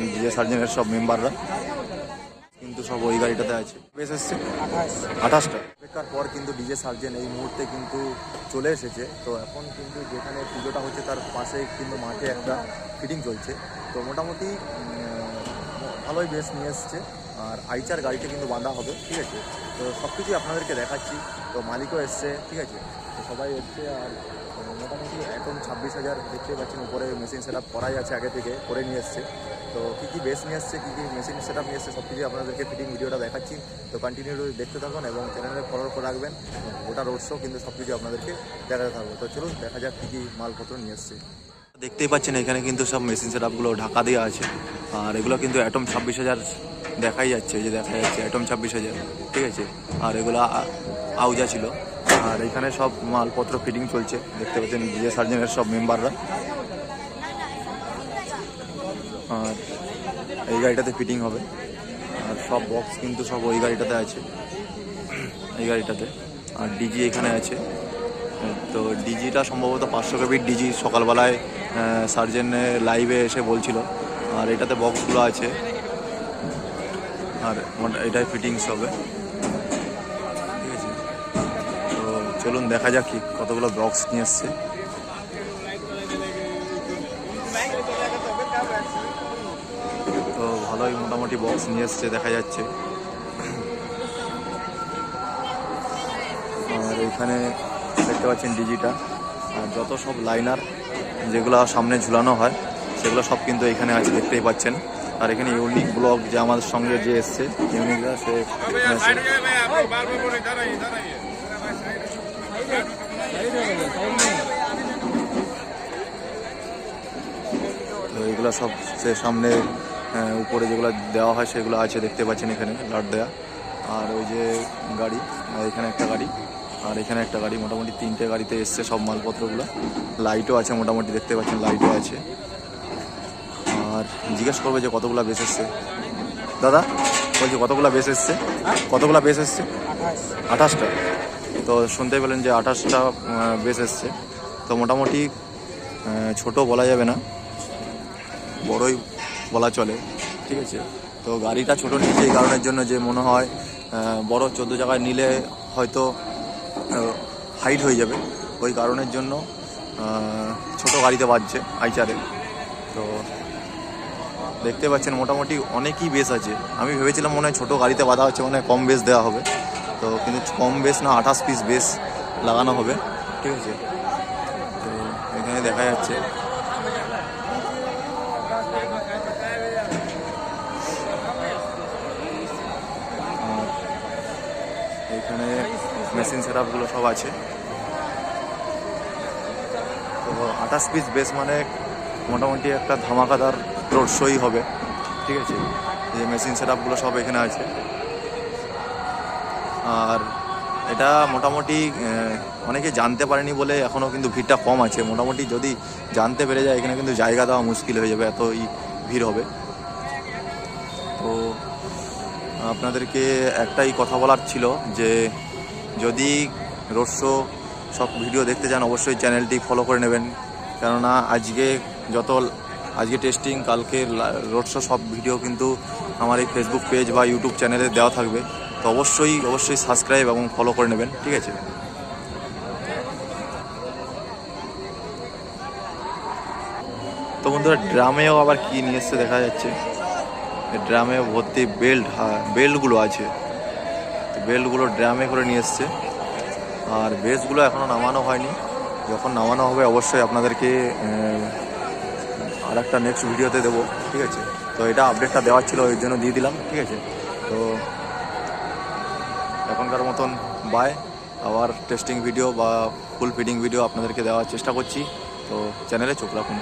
DJ সার্জেনের সব মেম্বাররা। কিন্তু সব ওই গাড়িটাতে আছে। বেশ এসছে। আঠাশটা। বেকার পর কিন্তু ডিজে সার্জেন এই মুহূর্তে কিন্তু চলে এসেছে। তো এখন কিন্তু যেখানে পুজোটা হচ্ছে তার পাশে কিন্তু মাঠে একটা ফিটিং চলছে। তো মোটামুটি ভালোই বেশ নিয়ে এসছে। আর আইচার গাড়িতে কিন্তু বাঁধা হবে, ঠিক আছে? তো সব কিছুই আপনাদেরকে দেখাচ্ছি। তো মালিকও এসছে, ঠিক আছে? তো সবাই এসছে আর, মোটামুটি এখন ছাব্বিশ হাজার দেখতে পাচ্ছেন, উপরে মেশিন সেট আপ করাই আছে আগে থেকে, করে নিয়ে এসছে। তো কী কী বেস নিয়ে এসছে, কী কী মেশিন সেট আপ নিয়ে এসছে, সব কিছু আপনাদেরকে ফিটিং ভিডিওটা দেখাচ্ছি। তো কন্টিনিউ দেখতে থাকুন এবং চ্যানেলে ফলো করে রাখবেন। গোটা রোড শো কিন্তু সব কিছু আপনাদেরকে দেখাতে থাকব। তো চলুন, দেখা যাক কী কী মালপত্র নিয়ে এসছে। দেখতেই পাচ্ছেন, এখানে কিন্তু সব মেশিন সেট আপগুলো ঢাকা দেওয়া আছে। আর এগুলো কিন্তু অ্যাটম ছাব্বিশ হাজার দেখাই যাচ্ছে যে দেখা যাচ্ছে অ্যাটম ছাব্বিশ হাজার, ঠিক আছে? আর এগুলো আউজা ছিল। আর এখানে সব মালপত্র ফিটিং চলছে। দেখতে পাচ্ছেন ডিজে সার্জেনের সব মেম্বাররা। আর এই গাড়িটাতে ফিটিং হবে। আর সব বক্স কিন্তু সব ওই গাড়িটাতে আছে। এই গাড়িটাতে। আর ডিজি এখানে আছে। তো ডিজিটা সম্ভবত পাঁচশো কেবির ডিজি। সকালবেলায় সার্জেন লাইভে এসে বলছিল। আর এটাতে বক্সগুলো আছে। আর এটাই ফিটিংস হবে। চলুন দেখা যাক কি কতগুলো বক্স নিয়ে এসছে। তো ভালোই মোটামুটি বক্স নিয়ে এসছে, দেখা যাচ্ছে। আর এখানে দেখতে পাচ্ছেন ডিজিটা আর যত সব লাইনার যেগুলো সামনে ঝুলানো হয়, সেগুলো সব কিন্তু এখানে আছে, দেখতেই পাচ্ছেন। আর এখানে ইউনিক ব্লগ যে আমাদের সঙ্গে যে এসছে ইউনিকরা সে। তো এগুলো সব সামনে উপরে যেগুলো দেওয়া হয় সেগুলো আছে, দেখতে পাচ্ছেন এখানে, লাট দেওয়া আর ওই যে গাড়ি এখানে একটা গাড়ি, আর এখানে একটা গাড়ি, মোটামুটি তিনটে গাড়িতে এসছে সব মালপত্রগুলো। লাইটও আছে মোটামুটি, দেখতে পাচ্ছেন লাইটও আছে। আর জিজ্ঞেস করবে যে কতগুলো বেস এসছে। দাদা, বলছি কতগুলো বেস এসছে? কতগুলো বেস এসছে? আঠাশটা। তো শুনতে পেলেন যে আঠাশটা বেস এসছে। তো মোটামুটি ছোট বলা যাবে না, বড়ই বলা চলে, ঠিক আছে? তো গাড়িটা ছোট নিয়েছে এই কারণের জন্য যে মনে হয় বড় চোদ্দ জায়গায় নিলে হয়তো হাইট হয়ে যাবে। ওই কারণের জন্য ছোট গাড়িতে বাজছে আইচারে। তো দেখতে পাচ্ছেন, মোটামুটি অনেকই বেস আছে। আমি ভেবেছিলাম মনে হয় ছোটো গাড়িতে বাঁধা হচ্ছে মানে কম বেস দেওয়া হবে। তো কিন্তু কম বেশ না, আঠাশ পিস বেশ লাগানো হবে, ঠিক আছে? তো এখানে দেখা যাচ্ছে। এখানে মেশিন সেট আপগুলো সব আছে। তো আঠাশ পিস বেস মানে মোটামুটি একটা ধামাকাদার রোড শোই হবে, ঠিক আছে? যে মেশিন সেট আপগুলো সব এখানে আছে। আর এটা মোটামুটি অনেকে জানতে পারেনি বলে এখনও কিন্তু ভিড়টা কম আছে। মোটামুটি যদি জানতে পেরে যায়, এখানে কিন্তু জায়গা দেওয়া মুশকিল হয়ে যাবে, এতই ভিড় হবে। তো আপনাদেরকে একটাই কথা বলার ছিল যে, যদি রোড শো সব ভিডিও দেখতে চান, অবশ্যই চ্যানেলটি ফলো করে নেবেন। কেননা আজকে যত, আজকে টেস্টিং কালকে রোড শো সব ভিডিও কিন্তু আমার এই ফেসবুক পেজ বা ইউটিউব চ্যানেলে দেওয়া থাকবে। তো অবশ্যই অবশ্যই সাবস্ক্রাইব এবং ফলো করে নেবেন, ঠিক আছে? তো বন্ধুরা, ড্রামেও আবার কি নিয়ে এসছে দেখা যাচ্ছে। ড্রামে ভর্তি বেল্ট হ্যাঁ বেল্টগুলো আছে। তো বেল্টগুলো ড্রামে করে নিয়ে এসছে। আর বেসগুলো এখনও নামানো হয়নি। যখন নামানো হবে, অবশ্যই আপনাদেরকে আর একটা নেক্সট ভিডিওতে দেবো, ঠিক আছে? তো এটা আপডেটটা দেওয়ার ছিল, ওই জন্য দিয়ে দিলাম, ঠিক আছে? তো এখনকার মতন বাই। আবার টেস্টিং ভিডিও বা ফুল ফিডিং ভিডিও আপনাদেরকে দেওয়ার চেষ্টা করছি। তো চ্যানেলে চোখ রাখুন।